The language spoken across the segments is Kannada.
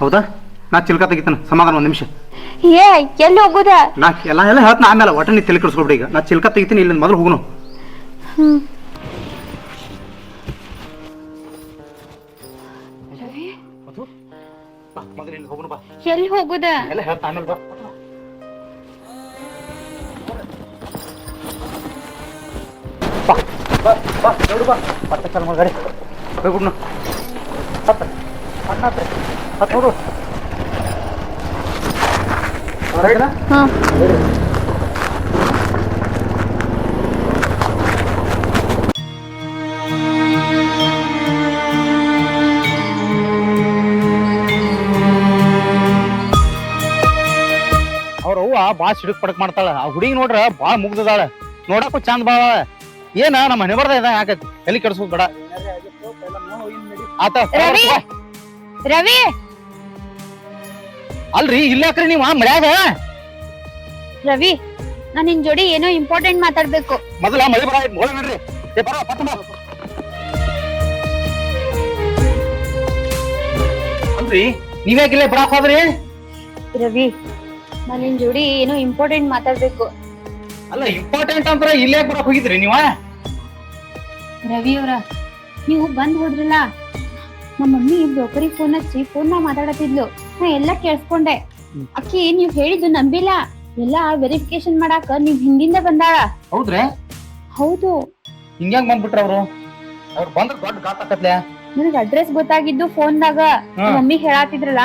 ಹೌದಾ ನಾ ಚಿಲ್ಕ ತೆಗಿತಾನೆ ಸಮಾಧಾನ ಒಂದು ನಿಮಿಷ ಏ ಎಲ್ಲಿ ಹೋಗುದ ನಾ ಎಲ್ಲ ಎಲ್ಲ ಹೇಳ್ತಾನೆ ಆಮೇಲೆ ಒಟ್ಟ ನೀ ತಲೆ ಕೆಡಿಸ್ಕೊಬಿಡಿ ಈಗ ನಾ ಚಿಲ್ಕ ತೆಗಿತೀನಿ ಇಲ್ಲಿ ಮೊದಲು ಹೋಗುನು ಹ್ಮ್ ಮೊದಲು ಇಲ್ಲಿ ಹೋಗುನು ಬಾ ಎಲ್ಲಿ ಬಾ ಎಲ್ಲ ಬಾ ಆಮೇಲೆ ಬಾ ಬಾ ಬಾ ಬಾ ನೋಡು ಬಾ ಮತ್ತೆ ಚಾಲು ಮಾಡಿ ಗಾಡಿ ಹೋಗ್ಬಿಡ್ನು ಹತ್ತ ಅಣ್ಣ ಹತ್ತ ಹತ್ತು ನೋಡು ಹೊರಗಿನ ಹಾ ಅವ್ರ ಅವ್ವ ಭಾಳ ಸಿಡಕ್ ಪಡಕ್ ಮಾಡ್ತಾಳ. ಆ ಹುಡುಗಿ ನೋಡ್ರ ಭಾಳ ಮುಗ್ದದಾಳ. ನೋಡಕ್ಕೂ ಚಂದ ಬಾಳ ಏನ ನಮ್ಮ ಮನೆ ಬರ್ದ ಇದ ಯಾಕೈತಿ? ಎಲ್ಲಿ ಕೆಡಿಸ್ಬೋದು ಬೇಡ. ಆತ ರವಿ! ರವಿ! ಅಲ್ರಿ ಇಲ್ಲಾಕ್ರಿ ನೀವು ಮಳ್ಯಾಗ? ರವಿ ನಾನ್ ನಿನ್ ಜೋಡಿ ಏನೋ ಇಂಪಾರ್ಟೆಂಟ್ ಮಾತಾಡ್ಬೇಕು. ಮೊದಲ ಮಳೆ ಬರ ಮೋಳ ನೋಡ್ರಿ. ಏ ಬರ ಪಟ್ಟ ಅಲ್ರಿ ನೀವ್ಯಾಕಿಲ್ಲ ಬರಾಕ್ ಹೋದ್ರಿ? ರವಿ ನಾನ್ ನಿನ್ ಜೋಡಿ ಏನೋ ಇಂಪಾರ್ಟೆಂಟ್ ಮಾತಾಡ್ಬೇಕು. ಅಲ್ಲ ಇಂಪಾರ್ಟೆಂಟ್ ಅಂದ್ರ ಇಲ್ಲೇ ಬರಾಕ್ ಹೋಗಿದ್ರಿ ನೀವ? ರವಿ ಅವ್ರ ನೀವು ಬಂದ್ ಹೋದ್ರಲ್ಲ? ನಮ್ಮ ಮಮ್ಮಿ ಬ್ರೋಕರಿ ಫೋನ್ ಹಚ್ಚಿ ಫೋನ್ ಮಾತಾಡತಿದ್ಲು. ನಾ ಎಲ್ಲಾ ಕೇಳಿಸ್ಕೊಂಡೆ. ಅಕ್ಕಿ ನೀವ್ ಹೇಳಿದ್ದು ನಂಬಿಲ್ಲ. ಎಲ್ಲಾ ವೆರಿಫಿಕೇಶನ್ ಮಾಡಾಕ ನೀವ್ ಹಿಂದಿಂದ ಬಂದಾಳ. ಹೌದ್ರೆ? ಹೌದು. ಹಿಂಗ್ಯಾಂಗ್ ಬಂದ್ಬಿಟ್ರ ಅವ್ರು? ಅವ್ರು ಬಂದ್ರ ದೊಡ್ಡ ಗಾತಾಕತ್ಲೆ ನನಗ್ ಅಡ್ರೆಸ್ ಗೊತ್ತಾಗಿದ್ದು ಫೋನ್ ದಾಗ. ಮಮ್ಮಿ ಹೇಳಾತಿದ್ರಲ್ಲ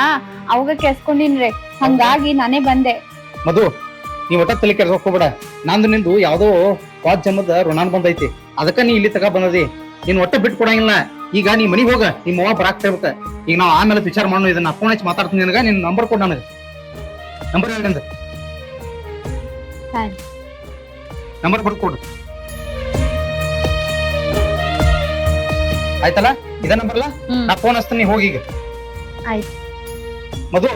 ಅವಾಗ ಕೇಳಿಸ್ಕೊಂಡಿನ್ರಿ. ಹಂಗಾಗಿ ನಾನೇ ಬಂದೆ. ಮಧು ನೀ ಒಟ್ಟ ತಲೆ ಹೋಗ್ಬೇಡ. ನಂದು ನಿಂದು ಯಾವ್ದೋ ವಾದ್ ಜನ್ಮದ ಋಣಾನ್ ಬಂದೈತಿ ಅದಕ್ಕ ನೀ ಇಲ್ಲಿ ತಗ ಬಂದದಿ. ನೀನ್ ಒಟ್ಟ ಬಿಟ್ಟು ಕೊಡಂಗಿಲ್ಲ ಈಗ ನೀ ಮನಿಗ್ ಹೋಗ ನಿಮ್ಮ ಅವ್ವ ಬರಾಕ್ ಇರ್ಬೇಕ ಈಗ ನಾವ್ ಆಮೇಲೆ ವಿಚಾರ ಮಾಡೋಣ ಇದನ್ನ ಫೋನ್ ಹಚ್ಚಿ ಮಾತಾಡ್ತೀನಿ ನಿನಗ ನಿನ್ ನಂಬರ್ ಕೊಡ್ ನನಗೆ. ನಂಬರ್ ಹೇಳಿ ನಿಂದು. ನಂಬರ್ ಬರ್ದು ಕೊಡು ಆಯ್ತಲ್ಲ? ಇದ ನಂಬರ್ ಅಲ್ಲ ಹ್ಮ್. ನಾ ಫೋನ್ ಹಚ್ತೀನಿ ಹೋಗಿ ಈಗ. ಆಯ್ತು. ಮಧು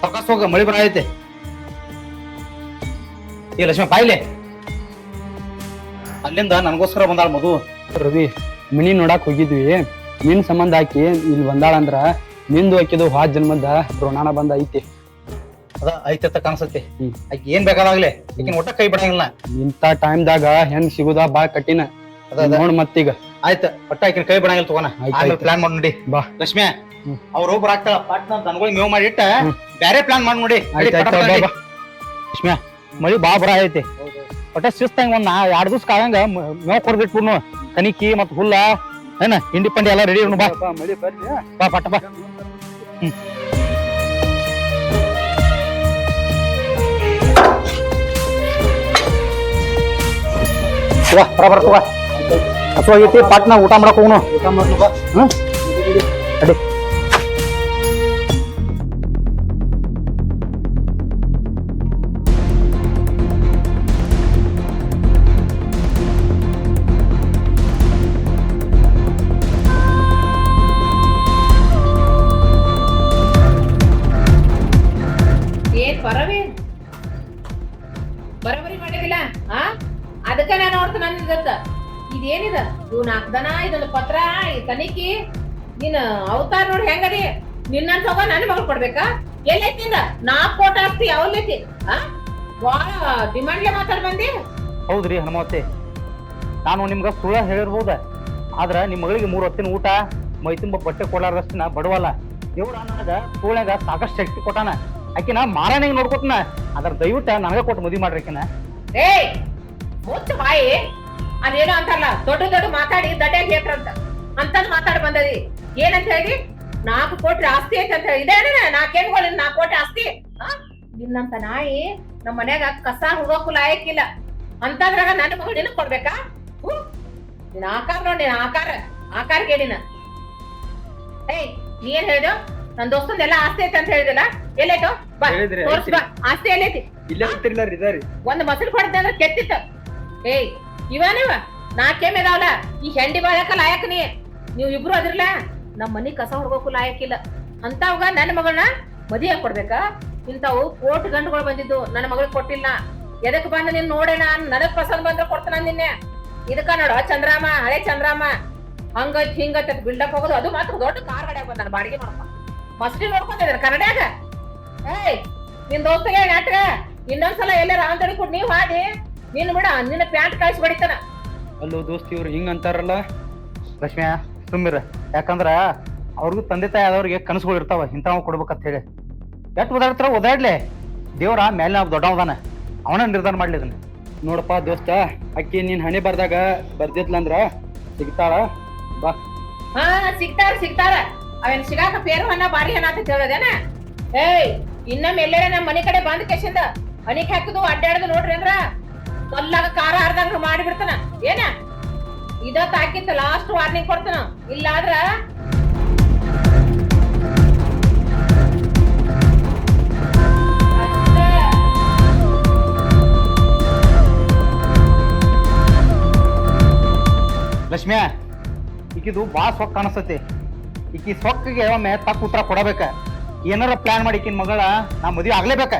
ಪ್ರಕಾಶ್ ಹೋಗ ಮಳಿ ಬರ ಐತೆ ಏ ಲಕ್ಷ್ಮಿ ಬಾಯ್ಲೆ ಅಲ್ಲಿಂದ ನನಗೋಸ್ಕರ ಬಂದಾಳ ಮಧು. ರವಿ ಮಿನಿ ನೋಡಕ್ ಹೋಗಿದ್ವಿ. ನಿನ್ ಸಂಬಂಧ ಹಾಕಿ ಇಲ್ಲಿ ಬಂದಾಳ ಅಂದ್ರ ನಿಂದು ಹಾಕಿದ್ದು ಹಾ ಜನ್ಮದ ಋಣಾನ ಬಂದ ಐತಿ. ಅದ ಐತೆ ಅಂತ ಕಾಣಿಸತ್ತೆ. ಹ್ಮ್. ಆಕಿ ಏನ್ ಬೇಕಾದಾಗ್ಲಿ ಆಕಿನ ಒಟ್ಟ ಕೈ ಬಿಡಂಗಿಲ್ಲ. ಇಂತ ಟೈಮ್ದಾಗ ಹೆಂಗ್ ಸಿಗುದ ಬಾ ಕಠಿಣ. ಅದ ಅದ. ನೋಡ್ ಮತ್ತೀಗ. ಆಯ್ತ ಒಟ್ಟ ಆಕಿನ ಕೈ ಬಿಡಂಗಿಲ್ಲ ತಗೋಣ. ಆಯ್ತ್ ಆಮೇಲೆ ಆಯ್ತ್. ಪ್ಲಾನ್ ಮಾಡಿ ನೋಡಿ. ಬಾ. ಲಕ್ಷ್ಮಿ ಅವ್ರ ಒಬ್ರು ಬರಾಕ್ತಾಳ ಪಾಟ್ನ ದನಗಳಿಗೆ ಮೇವ್ ಮಾಡಿಟ್ಟ ಹ್ಮ್. ಬ್ಯಾರೆ ಪ್ಲಾನ್ ಮಾಡಿ ನೋಡಿ. ಆಯ್ತ್ ಆಯ್ತ್ ಬಾ, ಬಾ. ಲಕ್ಷ್ಮ್ಯಾ ಮಳಿ ಬಾ ಬರ ಐತಿ ಒಟ್ಟ ಶಿಸ್ತಂಗ ಒಂದ್ ನಾ- ಎರಡ್ ದಿವ್ಸ ಕಾಯಂಗ ಮೇವ್ ಕೊಡ್ಬಿಟ್ಬಿಡ್ನು ಕನಿಕಿ ಮತ್ ಹುಲ್ಲ ಏನ ಹಿಂಡಿ ಪಂಡಿ ಎಲ್ಲ ರೆಡಿ ಬಾ. ಬಾ ಪಟ್ಟ ಬಾ. ತಗೋ ಬರ ಬರ ಅಥವಾ ಹಸು ಪಟ್ನ ಊಟ ಮಾಡಕ್ ಹೋಗ್ನು. ಊಟ ಮಾಡ್ಲು ಬಾ. ಹ್ಮ್. ತನಿಖಿ ನೀನ್ ಅವತಾರ ನೋಡಿ ಹೆಂಗದಿ? ನಿನ್ನ ತಗೋ ನನ್ನ ಮಗಳು ಕೊಡ್ಬೇಕಾ? ಎಲ್ಲೈತಿ ನಾ ನಾಲ್ಕು ಕೋಟ ಆಸ್ತಿ ಯಾವಲ್ಲೈತಿ ಆ? ಬಾಳ ಡಿಮಾಂಡ್ಲೆ ಮಾತಾಡ್ ಬಂದಿ? ಹೌದ್ರಿ ಹನುಮತಿ ನಾನು ನಿಮ್ಗ ಸುಳ್ಳ ಹೇಳಿರ್ಬೋದ? ಆದ್ರ ನಿಮ್ ಮಗಳಿಗೆ ಮೂರ್ ಹೊತ್ತಿನ ಊಟ ಮೈ ತುಂಬ ಬಟ್ಟೆ ಕೊಡಲಾರ್ದಷ್ಟನ ಬಡವಲ್ಲ. ದೇವ್ರ ನನಗ ಸುಳ್ಳ್ಯಾಗ ಸಾಕಷ್ಟು ಶಕ್ತಿ ಕೊಟ್ಟಾನ. ಆಕಿನ ಮಾರಾಣಿಗೆ ನೋಡ್ಕೊತನ ಅದ್ರ ದಯವಿಟ್ಟ ನನಗೆ ಕೊಟ್ಟು ಮುದಿ ಮಾಡ್ರಿ ಆಕಿನ. ಏಯ್ ಮುಚ್ಚ ಬಾಯಿ. ಅದೇನೋ ಅಂತಾರಲ್ಲ ದೊಡ್ಡ ದೊಡ್ಡ ಮಾತಾಡಿ ದಡ್ಡಾಗಿ ಹೇತ್ರಂತ ಅಂತದ್ ಮಾತಾಡ್ ಬಂದದಿ. ಏನಂತ ಹೇಳಿ? ನಾಲ್ಕು ಕೋಟಿ ಆಸ್ತಿ ಐತೆ ಅಂತ ಹೇಳಿ. ಇದೇನ ನಾಲ್ಕೇನ್ಗಳು ನಾಲ್ಕು ಕೋಟಿ ಆಸ್ತಿ? ನಿನ್ನಂತ ನಾಯಿ ನಮ್ಮ ಮನ್ಯಾಗ ಕಸ ಹುಡುಗಕ್ಕು ಲಾಯಕ್ಕಿಲ್ಲ ಅಂತದ್ರಾಗ ನನ್ನ ಮಗಳು ನಿನಗ್ ಕೊಡ್ಬೇಕಾ? ನೀನ್ ನಿನ್ನ ಆಕಾರ ನೋಡಿ ಆಕಾರ. ಆಕಾರ ಕೇಳಿನ ಏಯ್ ನೀ ಏನ್ ಹೇಳ್ದು ನನ್ ದೋಸ್ತಂದೆಲ್ಲ ಆಸ್ತಿ ಐತೆ ಅಂತ ಹೇಳಿದಿಲ್ಲ ಎಲ್ಲೈತು? ಬಾ ಹೇಳಿದ್ರಿ, ತೋರ್ಸ್ ಬಾ. ಆಸ್ತಿ ಎಲ್ಲೈತಿ. ಇಲ್ಲ ಇದಾರಿ. ಒಂದ್ ಮೊಸರು ಕೊಡ್ದೆ ಅಂದ್ರೆ ಕೆತ್ತಿತ್ತ. ಏಯ್ ಇವ ನೀವ? ನಾಲ್ಕೇಮ್ ಇದಾವಲ್ಲ ಈ ಹೆಂಡಿ ಬಾಳಕ ಲಾಯಕ್ ನೀ? ನೀವು ಇಬ್ರು ಅದಿರ್ಲ? ನಮ್ ಮನಿ ಕಸ ಹೊಡ್ಕೋಕು ಲಾಯಕ್ಕಿಲ್ಲ ಅಂತವಾಗ ನನ್ನ ಮಗಳನ್ನ ಮದುವೆ ಕೊಡ್ಬೇಕಾ? ಇಂಥವು ಕೋಟ್ ಗಂಡುಗಳು ಬಂದಿದ್ದು ನನ್ನ ಮಗಳಿಗೆ ಕೊಟ್ಟಿಲ್ಲ. ಎದಕ್ ಬಂದ ನೀನ್ ನೋಡೇನ? ನನಗ್ ಪಸಂದ್ ಬಂದ್ರೆ ಕೊಡ್ತಾನ ನಿನ್ನೆ. ಇದಕ್ಕ ನೋಡು, ಚಂದ್ರಾಮ, ಹಳೆ ಚಂದ್ರಾಮ. ಹಂಗೈತ್ ಬಿಲ್ಡ್ ಬಿಲ್ಡಪ್ ಹೋಗೋದು ಅದು ಮಾತ್ರ ದೊಡ್ಡ ಕಾರ್ ಗಡೆ ಬಂದ ಬಾಡಿಗೆ ಮಾಡಪ್ಪ ಮಸ್ತಿ ನೋಡ್ಕೊಂಡಿದ್ದಾರೆ ಕನ್ನಡ್ಯಾಗ. ಏಯ್, ನಿನ್ ದೋಸ್ತಗೆ ನಾಟಕ. ಇನ್ನೊಂದ್ಸಲ ಎಲ್ಲ ತಡಿ ಕೊಟ್ಟು ನೀವ್ ಹಾದಿ. ನಿನ್ ಬಿಡ, ನಿನ್ನ ಪ್ಯಾಂಟ್ ಕಳ್ಸಿ ಬಡಿತಾನ ಅಲ್ಲೋ ದೋಸ್ತಿ ಇವ್ರು ಹಿಂಗ್ ಅಂತಾರಲ್ಲ? ಲಕ್ಷ್ಮ್ಯ ಸುಮ್ಮಿರ ಯಾಕಂದ್ರ ಅವ್ರಿಗೂ ತಂದೆ ತಾಯಿ ಆದವ್ರಿಗೆ ಕನಸುಗಳು ಇರ್ತಾವ ಇಂಥವ್ ಕೊಡ್ಬೇಕಂತ ಹೇಳಿ. ಎಷ್ಟು ಓದಾಡ್ತಾರ ಓದಾಡ್ಲೆ. ದೇವ್ರ ಮೇಲೆ ನಾವು ದೊಡ್ಡವದಾನ ಅವನ ನಿರ್ಧಾರ ಮಾಡ್ಲಿ ಅದನ್ನ ನೋಡಪ್ಪ ದೋಸ್ತ, ಅಕ್ಕಿ ನೀನ್ ಹಣೆ ಬರ್ದಾಗ ಬರ್ದಿದ್ಲ ಅಂದ್ರ ಸಿಗ್ತಾಳ? ಬಾ. ಹಾ, ಸಿಗ್ತಾರ ಸಿಗ್ತಾರ. ಅವೇನ್ ಸಿಗಾಕ ಪೇರು ಹಣ್ಣ ಬಾರಿ ಹಣ ಅಂತ ಹೇಳೋದೇನ ಏಯ್ ಇನ್ನೊಮ್ಮೆ ಎಲ್ಲಾರ ನಮ್ಮ ಮನೆ ಕಡೆ ಬಂದ ಕೇಸಿಂದ ಹಣಿಕ್ ಹಾಕಿದು, ಅಡ್ಡಾಡದು ನೋಡ್ರಿ ಅಂದ್ರ. ಕಲ್ಲಾಗ ಕಾರ ಹರ್ದಂಗ ಮಾಡಿಬಿಡ್ತಾನ ಏನ? ಇದ ತಾಕಿತ್ತ ಲಾಸ್ಟ್ ವಾರ್ನಿಂಗ್ ಕೊಡ್ತಾನ? ಇಲ್ಲಾದ್ರ. ಲಕ್ಷ್ಮ್ಯ, ಈಕಿದು ಭಾಳ ಸೊಕ್ಕ ಕಾಣಿಸ್ತೈತಿ. ಈಕಿ ಸೊಕ್ಕಿಗೆ ಒಮ್ಮೆ ತಕ್ಕ ಉತ್ತರ ಕೊಡಬೇಕ. ಏನಾರ ಪ್ಲಾನ್ ಮಾಡಿ ಈಕಿನ ಮಗಳ ನಾ ಮದುವೆ ಆಗ್ಲೇಬೇಕ.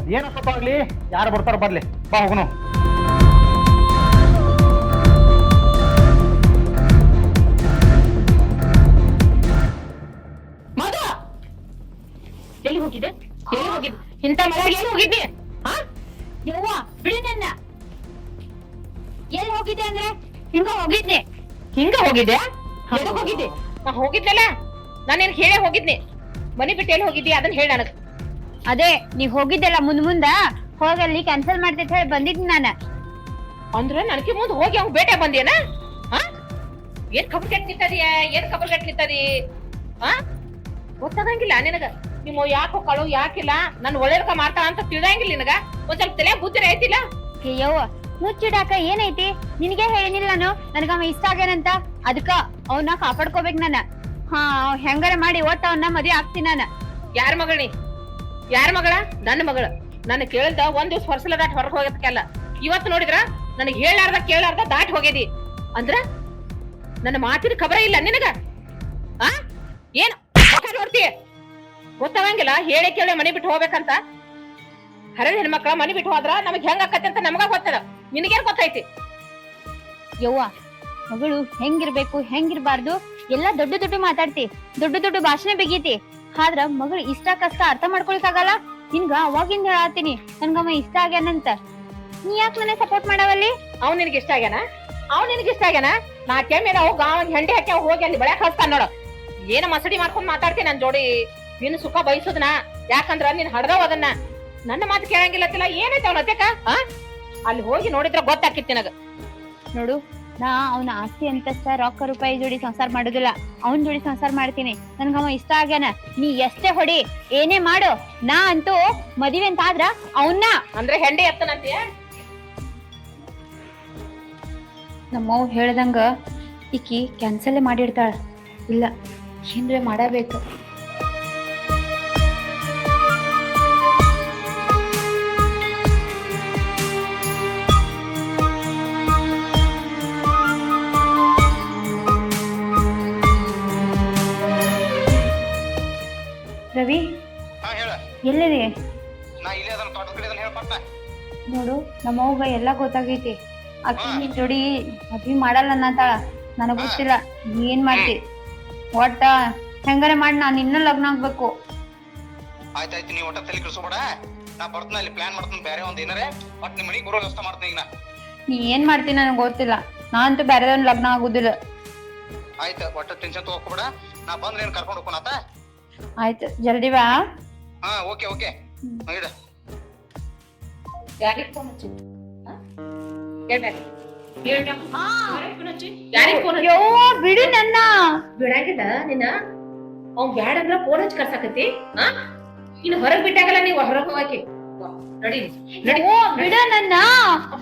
ಅದೇನ ಸ್ವಲ್ಪ ಆಗ್ಲಿ ಯಾರು ಬರ್ತಾರ ಬರ್ಲಿ. ಬಾ ಹೋಗೋಣ ಎಲ್ಲಿ ಹೋಗಿದ್ದೆ? ಇಂತ ಮನೆಗೆ ಎಲ್ಲಿ ಹೋಗಿದ್ದೆ? ಹಾ? ಯವ್ವ ಬಿಡಿ ನನ್ನ. ಎಲ್ಲಿ ಹೋಗಿದ್ದೆ ಅಂದ್ರೆ? ಹಿಂಗ ಹೋಗಿದ್ದೆ ಹಿಂಗ ಹೋಗಿದ್ದೆ ಎದಕ್ ಹೋಗಿದ್ದೆ? ನಾ ನಾನು ನಿನ್ಗೆ ಹೇಳೇ ಹೋಗಿದ್ನಿ. ಮನಿ ಬಿಟ್ಟು ಎಲ್ಲಿ ಹೋಗಿದ್ದಿ? ಅದನ್ನ ಹೇಳ ನನಗ. ಅದೇ ನೀವ್ ಹೋಗಿದ್ದೆಲ್ಲ ಮುಂದ್ ಮುಂದ? ಹೋಗಲ್ಲಿ ಕ್ಯಾನ್ಸಲ್ ಮಾಡ್ತೈತೆ ಹೇಳಿ ಬಂದಿದ್ದೀನಿ ನಾನ. ಅಂದ್ರ ನನಗೆ ಮುಂದೆ ಹೋಗಿ ಅವ್ನು ಬೇಟೆ ಬಂದೇನ ಹಾ? ಏನ್ ಕಬರ್ ಕೆಟ್ಟ ನಿಂತದಿ? ಏನ್ ಕಬರ್ ಕೆಟ್ಟ ಹಾ? ಗೊತ್ತಾಗಂಗಿಲ್ಲ ನಿನಗ. ನಿಮ್ಮ ಯಾಕೋ ಕಳು ಯಾಕಿಲ್ಲ? ನನ್ ಒಳ್ಳೇದಕ್ಕ ಮಾಡ್ತಾಳ ಅಂತ ತಿಳಿದಂಗಿಲ್ಲ ನಿನಗ? ಒಂದ್ ಸ್ವಲ್ಪ ತಲೆ ಬುದ್ಧಿ ಐತಿಲ್ಲ? ಅಯ್ಯೋ ಮುಚ್ಚಿಡಾಕ ಏನೈತಿ? ನಿನಗೆ ಹೇಳಿನಿಲ್ಲ ನಾನು? ನನಗ ಅವ ಇಷ್ಟ ಆಗ್ಯಾನಂತ? ಅದಕ್ಕ ಅವನ್ನ ಕಾಪಾಡ್ಕೋಬೇಕ್ ನಾನ. ಹಾ ಅವ್ ಹೆಂಗಾರ ಮಾಡಿ ಒಟ್ಟ ಅವನ್ನ ಮದ್ವೆ ಆಗ್ತೀನಿ ನಾನು. ಯಾರ ಮಗಳಿ ಯಾರ ಮಗಳ? ನನ್ನ ಮಗಳ. ನನ್ನ ಕೇಳ್ದ ಒಂದ್ ದಿವ್ಸ ಹೊರಸಲ ದಾಟ್ ಹೊರಗೆ ಹೋಗದಕ್ಕೆಲ್ಲ ಇವತ್ತು ನೋಡಿದ್ರ ನನಗೆ ಹೇಳಾರ್ದ ಕೇಳಾರ್ದ ದಾಟ್ ಹೋಗ್ಯದಿ. ಅಂದ್ರ ನನ್ನ ಮಾತಿನ ಖಬರ ಇಲ್ಲ ನಿನಗ? ಆ? ಏನ್? ನೋಡ್ತೀಯ ನೋಡ್ತಿ? ಗೊತ್ತಾಗಂಗಿಲ್ಲ ಹೇಳಿ ಕೇಳಿ ಮನೆ ಬಿಟ್ಟು ಹೋಗ್ಬೇಕಂತ. ಹರದ ಹೆಣ್ಮಕ್ಳ ಮನೆ ಬಿಟ್ಟು ಹೋದ್ರ ನಮಗ್ ಹೆಂಗ್ ಆಕತಿ ಅಂತ ನಮಗ ಗೊತ್ತದ. ನಿನಗೇನ್ ಗೊತ್ತೈತಿ? ಯವ್ವ ಮಗಳು ಹೆಂಗಿರ್ಬೇಕು ಹೆಂಗಿರ್ಬಾರ್ದು ಎಲ್ಲ ದೊಡ್ಡ ದೊಡ್ಡ ಮಾತಾಡ್ತಿ ದೊಡ್ಡ ದೊಡ್ಡ ಭಾಷಣ ಬಿಗೀತಿ. ಆದ್ರ ಮಗಳು ಇಷ್ಟ ಕಷ್ಟ ಅರ್ಥ ಮಾಡ್ಕೊಳಕಾಗಲ್ಲ ನಿನ್ಗ ಅವಾಗಿಂದ ಹೇಳತ್ತೀನಿ ನನ್ಗಮ್ಮ ಇಷ್ಟ ಆಗ್ಯಾನಂತ ನೀ ಯಾಕೆ ಮನೆ ಸಪೋರ್ಟ್ ಮಾಡವಲ್ಲಿ? ಅವ್ನ್ ನಿನಗೆ ಇಷ್ಟ ಆಗ್ಯಾನ? ಅವ್ನ್ ನಿನಗೆ ಇಷ್ಟ ಆಗ್ಯಾನ? ನಾ ಕೆಮ್ಮೆ ನಾವು ಗಾವ್ ಹೆಂಡಿ ಹಾಕಿ ಹೋಗಿ ಅಲ್ಲಿ ಬೆಳಕ್ ಹಚ್ತಾನ ನೋಡ. ಏನ ಮಸಡಿ ಮಾಡ್ಕೊಂಡ್ ಮಾತಾಡ್ತೀನಿ ನನ್ ಜೋಡಿ? ನಿನ್ನ ಸುಖ ಬಯಸೋದನ ಯಾಕಂದ್ರ ನೀನ್ ಹಡ್ದವ್ ಅದನ್ನ. ನನ್ನ ಮಾತು ಕೇಳಂಗಿಲ್ಲತ್ತಿಲ್ಲ ಏನೈತೆ ಅವನ ಅತ್ಯಕ ಆ? ಅಲ್ಲಿ ಹೋಗಿ ನೋಡಿದ್ರ ಗೊತ್ತಾಕಿತ್ತು ನನಗ. ನೋಡು ನಾ ಅವನ ಆಸ್ತಿ ಅಂತಸ್ತ ರೊಕ್ಕ ರೂಪಾಯಿ ಜೋಡಿ ಸಂಸಾರ ಮಾಡುದಿಲ್ಲ. ಅವನ್ ಜೋಡಿ ಸಂಸಾರ ಮಾಡ್ತೀನಿ. ನನ್ಗವ ಇಷ್ಟ ಆಗ್ಯಾನ. ನೀ ಎಷ್ಟೇ ಹೊಡಿ ಏನೇ ಮಾಡು. ನಾ ಅಂತೂ ಮದುವೆ ಅಂತ ಆದ್ರ ಅವನ್ನ ಅಂದ್ರೆ ಹೆಂಡೆ ಎತ್ತನಂತೀಯ? ನಮ್ಮವ್ ಹೇಳ್ದಂಗ ಈಕಿ ಕ್ಯಾನ್ಸಲ್ ಮಾಡಿರ್ತಾಳ ಇಲ್ಲ ಏನ್ರೆ ಮಾಡಬೇಕು. ನೋಡು ನಮ್ಮವ್ಗ ಎಲ್ಲ ಗೊತ್ತಾಗೈತಿ. ಅಕ್ಕಿ ನಿನ್ ಜೋಡಿ ಮದ್ವಿ ಮಾಡಲ್ಲ ಅನ್ನತಾಳ ನನಗ್ ಗೊತ್ತಿಲ್ಲ. ನೀ ಏನ್ ಮಾಡ್ತಿ? ಒಟ್ಟ ಹೆಂಗಾರೆ ಮಾಡಿ ನಾನ್ ಇನ್ನ ಲಗ್ನ ಆಗ್ಬೇಕು. ಆಯ್ತಾಯ್ತು ನೀವು ಒಟ್ಟ ತಲೆ ಕೆಡಿಸ್ಬೇಡ ನಾ ಬರ್ತೀನಿ ಅಲ್ಲಿ ಪ್ಲಾನ್ ಮಾಡ್ತೀನಿ ಬೇರೆ ಒಂದ್ ಏನಾರೆ. ಒಟ್ ನಿಮ್ಮ ಮನೆಗೆ ಬರೋ ವ್ಯವಸ್ಥೆ ಮಾಡ್ತೀನಿ ಈಗ ನಾ. ನೀ ಏನ್ ಮಾಡ್ತಿ ನನಗ್ ಗೊತ್ತಿಲ್ಲ. ನಾನಂತೂ ಬೇರೆ ಬೇರೆದವ್ನ ಲಗ್ನ ಆಗುದಿಲ್ಲ. ಆಯ್ತು ಒಟ್ಟ ಟೆನ್ಷನ್ ತಗೋಬೇಡ ನಾ ಬಂದ್ರೆ ಏನ್ ಕರ್ಕೊಂಡು ಹೋಗೋಣಾತ ಆಯ್ತು ಜಲ್ದಿ ಬಾ. ಹಾ ಓಕೆ ಓಕೆ. ಇಡ. ಯಾರಿಗ್ ಫೋನ್ ಹಚ್ಚಿ ಬಿಡು ನನ್ನ ಬಿಡಂಗಿಲ್ಲ ನಿನ್ನ ಅವ್ನ್ ಬ್ಯಾಡ ಅಂದ್ರ ಫೋನ್ ಹಚ್ಚಿ ಕರ್ಸಾಕತಿ ಇನ್ನು ಹೊರಗ್ ಬಿಟ್ಟಾಗಲ್ಲ ನೀವು ಹೊರಗ್ ಹೋಗಾಕಿ ನಡಿ ನಡಿ ಬಿಡ ಬಿಡು ನನ್ನ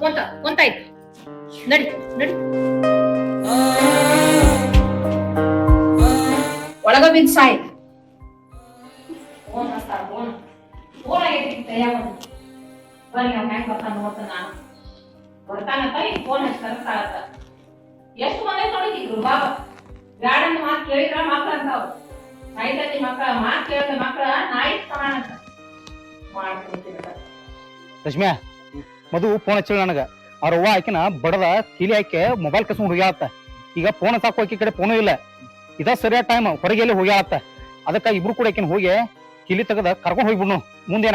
ಕೊಂತ ಕೊಂತಾಯ್ತು ನಡಿ ನಡಿ ಒಳಗ ಬಿದ್ದು ಸಾಯ್ ಫೋನ್ ಹಚ್ತಾರ ಫೋನ್ ಫೋನ್ ಆಗೈತಿ. ಬರ್ರಿ ಅವ್ನ್ ಹೆಂಗ್ ಬರ್ತಾನ ನೋಡ್ತಾನ ನಾನು. ಬರ್ತಾನಂತ ಈಗ ಫೋನ್ ಹಚ್ಚಿ ಕರೆಸ್ತಾಳಂತ. ಎಷ್ಟು ಮನೆ ನೋಡಿದ್ರು ಬಾಬ ಬ್ಯಾಡಂತ ಮಾತು ಕೇಳಿದ್ರ ಮಕ್ಳ ಅಂತಾವ್ ಸಾಯ್ತತಿ ಮಕ್ಳ, ಮಾತು ಕೇಳಿದ ಮಕ್ಳ, ನಾಯಿ ಸಮಾನ ಅಂತ. ಮಾಡ್ತೀನಿ ರಶ್ಮ್ಯಾ ಮಧು ಫೋನ್ ಹಚ್ಚಿಲ್ಲ ನನಗ. ಅವ್ರ ಅವ್ವ ಆಕಿನ ಬಡದ ಕೀಲಿ ಹಾಕಿ ಮೊಬೈಲ್ ಕಸ ಹೋಗ್ಯಾಳತ್ತ ಈಗ ಫೋನ್ ಸಾಕು, ಆಕಿ ಕಡೆ ಫೋನು ಇಲ್ಲ. ಇದ ಸರಿಯಾದ ಟೈಮ್ ಹೊರಗೆ ಎಲ್ಲಿ ಹೋಗ್ಯಾಳತ್ತ ಅದಕ್ಕ ಇಬ್ರು ಕೂಡ ಆಕಿನ ಹೋಗಿ ಕಿಲಿ ತೆಗೆದ ಕರ್ಕೊಂಡ್ ಹೋಗ್ಬಿಡ್ನು. ಮುಂದೆ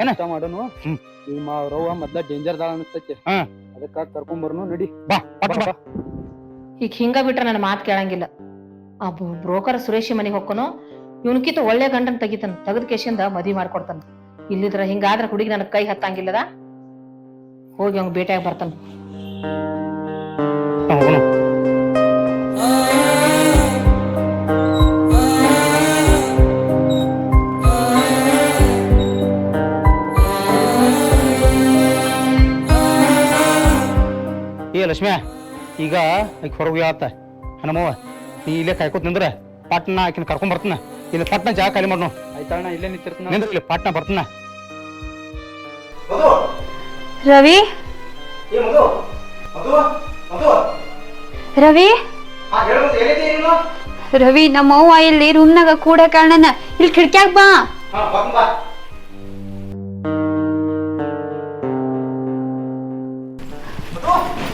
ಏನಾಕತ್ತಾಗ್ಲಿ ಊಟ ಮಾಡೋನು. ಹ್ಮ್. ಈಗ ಮಾವ್ರವ್ವ ಮೊದ್ಲ ಡೇಂಜರ್ ದಾಳ ಅನಿಸ್ತೈತಿ. ಹ್ಮ್. ಅದಕ್ಕ ಕರ್ಕೊಂಡ್ ಬರ್ನು ನಡಿ. ಬಾ ಪಟ್ ಬಾ. ಈಗ ಹಿಂಗ ಬಿಟ್ರೆ ನನ್ನ ಮಾತು ಕೇಳಂಗಿಲ್ಲ. ಆ ಬ್ರೋಕರ್ ಸುರೇಶಿ ಮನೆಗೆ ಹೋಗ್ಕೊನು? ಇವನಕಿತ ಒಳ್ಳೆ ಗಂಡನ್ ತೆಗಿತಾನ. ತೆಗೆದ ಕೇಶಿಂದ ಮದಿ ಮಾಡ್ಕೊಡ್ತಾನ. ಇಲ್ಲಿದ್ರ ಹಿಂಗಾದ್ರ ಹುಡುಗಿ ನನ್ನ ಕೈ ಹತ್ತಂಗಿಲ್ಲದ? ಹೋಗಿ ಅವ್ನ ಭೇಟಿಯಾಗಿ ಬರ್ತಾನ. ಹೋಗೋಣ. ಲಕ್ಷ್ಮ್ಯಾ ಈಗ ಈಗ ಹೊರಗೆ ಆತ. ನಮ್ಮವ್ವ ನೀ ಇಲ್ಲೇ ಕಾಯ್ಕೋತ ನಿಂದ್ರೆ ಪಟ್ನ ಆಕಿನ ಕರ್ಕೊಂಡ್ ಬರ್ತನ. ಇಲ್ಲಿ ಪಟ್ನ ಜಾಗ ಖಾಲಿ ಮಾಡ್ನು. ಆಯ್ತಣ್ಣ ಇಲ್ಲೇ ನಿಂತಿರ್ತಾನ ನಿಂದ್ರ ಇಲ್ಲಿ ಪಟ್ನ ಬರ್ತಾನ. ರವಿ? ರವಿ? ರವಿ ನಮ್ಮ ಅವ್ವ ಇಲ್ಲಿ ರೂಮ್ನಾಗ ಕೂಡ ಕಾರಣನ ಇಲ್ಲಿ ಕಿಡ್ಕ್ಯಾಗ ಬಾ.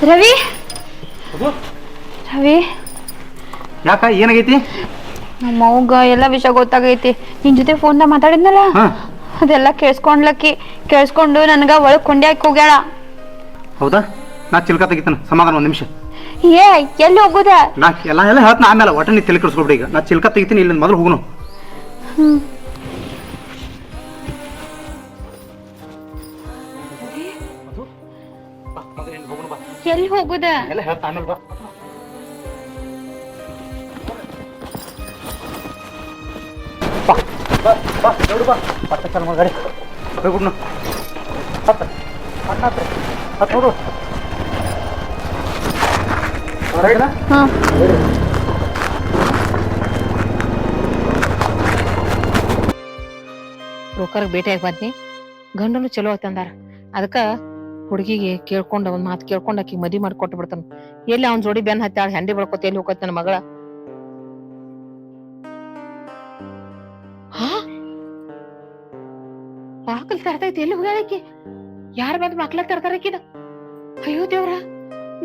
ರವಿ? ರವಿ? ಯಾಕ ಏನಾಗೈತಿ? ನಮ್ಮ ಅವ್ಗ ಎಲ್ಲ ವಿಷಯ ಗೊತ್ತಾಗೈತಿ. ನಿನ್ ಜೊತೆ ಫೋನ್ದಾಗ ಮಾತಾಡಿದ್ನಲ್ಲ? ಹಾ. ಅದೆಲ್ಲ ಕೇಳಿಸ್ಕೊಂಡ್ಲಕ್ಕಿ. ಕೇಳಿಸ್ಕೊಂಡು ನನ್ಗ ಒಳಗ್ ಕೊಂಡಿ ಹಾಕಿ ಹೋಗ್ಯಾಳ. ಹೌದಾ? ನಾ ಚಿಲ್ಕ ತೆಗಿತಾನ ಸಮಾಧಾನ ಒಂದ್ ನಿಮಿಷ. ಏ ಎಲ್ಲಿ ಹೋಗುದ? ನಾ ಎಲ್ಲ ಎಲ್ಲ ಹೇಳ್ತಾನ ಆಮೇಲೆ ಒಟ್ಟ ನೀ ತಲೆ ಈಗ. ನಾ ಚಿಲ್ಕ ತೆಗಿತೀನಿ ಇಲ್ಲಿ ಮೊದಲು ಹೋಗುನು. ಎಲ್ಲಿ ಹೋಗುದ? ಎಲ್ಲ ಹೇಳ್ತಾ ಆಮೇಲೆ ಬಾ. ಬಾ ಬಾ ಬಾ ಪಟ್ಟ ಚಾಲು ಮಾಡು ಗಾಡಿ. ಹೋಗ್ಬಿಡ್ನು ಹತ್ತ ಅಣ್ಣ ಹತ್ತ ಹತ್ತು ನೋಡು. ಹೊರಗಿನ ಹಾ. ಬ್ರೋಕರ್ಗೆ ಭೇಟಿಯಾಗಿ ಬಂದ್ನಿ. ಗಂಡನು ಚಲೋ ಐತಂದಾರ ಅದಕ್ಕ ಹುಡುಗಿಗೆ ಕೇಳ್ಕೊಂಡ ಒಂದ್ ಮಾತು ಕೇಳ್ಕೊಂಡ ಆಕಿ ಮದಿ ಮಾಡಿ ಬಿಡ್ತಾನ. ಎಲ್ಲಿ ಅವ್ನ ಜೋಡಿ ಬೆನ್ ಹತ್ತಾಳ, ಹೆಂಡಿ ಬಳ್ಕೊತ ಎಲ್ಲಿ ಹೋಗತ್ ನನ್ನ ಮಗಳ? ಬಾಕಲ್ ತರ್ತೈತಿ, ಎಲ್ಲಿ ಹೋಗ್ಯಾಳಕಿ ಯಾರ್ ಬಂದ್ ಮಕ್ಳ ತರ್ತಾರಕಿದ ಅಯ್ಯೋ ದೇವ್ರ,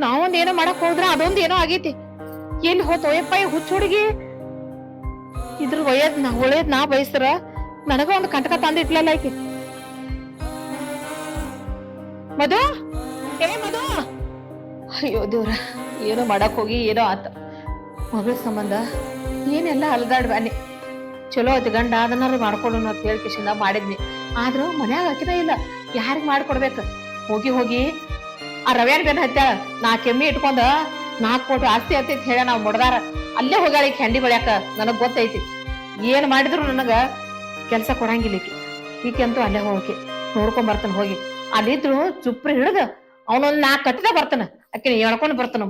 ನಾವೊಂದ್ ಏನೋ ಮಾಡಕ್ ಹೋದ್ರ ಅದೊಂದ್ ಏನೋ ಆಗೈತಿ. ಎಲ್ಲಿ ಹೋತ ಒಯ್ಯಪ್ಪ ಈ ಹುಚ್ಚ ಹುಡುಗಿ? ಇದ್ರ ಒಯ್ಯದ್ ನಾ ಒಳ್ಳೇದ್ ನಾ ಬಯಸ್ತಾರ ನನಗ ಒಂದ್ ಕಂಟಕ ತಂದಿಟ್ಲಲ್ಲ ಆಕಿ. ಮಧು? ಏ ಮಧು? ಅಯ್ಯೋ ದೇವ್ರ, ಏನೋ ಮಾಡಕ್ ಹೋಗಿ, ಏನೋ ಆತ. ಮಗಳ ಸಂಬಂಧ ಏನೆಲ್ಲ ಅಲ್ಗಾಡ್ ಬನ್ನಿ ಚಲೋ ಆಯ್ತು ಗಂಡ, ಅದನ್ನಾರು ಮಾಡ್ಕೊಡೋಣ ಅಂತ ಹೇಳಿ ಕಿಶಿಂದ ಮಾಡಿದ್ನಿ. ಆದ್ರೂ ಮನ್ಯಾಗ ಹಾಕಿದ ಇಲ್ಲ. ಯಾರಿಗ್ ಮಾಡ್ಕೊಡ್ಬೇಕು? ಹೋಗಿ ಹೋಗಿ ಆ ರವ್ಯಾನ್ ಗಂಡ ಹತ್ತಾಳ ನಾಲ್ಕು ಕೆಮ್ಮಿ ಇಟ್ಕೊಂಡ ನಾಲ್ಕು ಕೋಟಿ ಆಸ್ತಿ ಅಂತ ಹೇಳ ನಾವು ಮುಡ್ದಾರ. ಅಲ್ಲೇ ಹೋಗ್ಯಾಳ ಈಗ ಹೆಂಡಿ ಬೆಳ್ಯಾಕ. ನನಗ್ ಗೊತ್ತೈತಿ. ಏನ್ ಮಾಡಿದ್ರು ನನಗ ಕೆಲ್ಸ ಕೊಡಂಗಿಲ್ಲ ಈಕೆ. ಅಂತೂ ಅಲ್ಲೇ ಹೋಗಿ ನೋಡ್ಕೊಂಡ್ ಬರ್ತಾನೆ ಹೋಗಿ. ಅಲ್ಲಿದ್ರು ಚುಪ್ರಿ ಹಿಡಿದು ಅವನೊಂದ್ ನಾಲ್ಕು ಕಟ್ಟಿದ ಬರ್ತಾನ. ಆಕಿನ ಹೇಳ್ಕೊಂಡ್ ಬರ್ತಾನ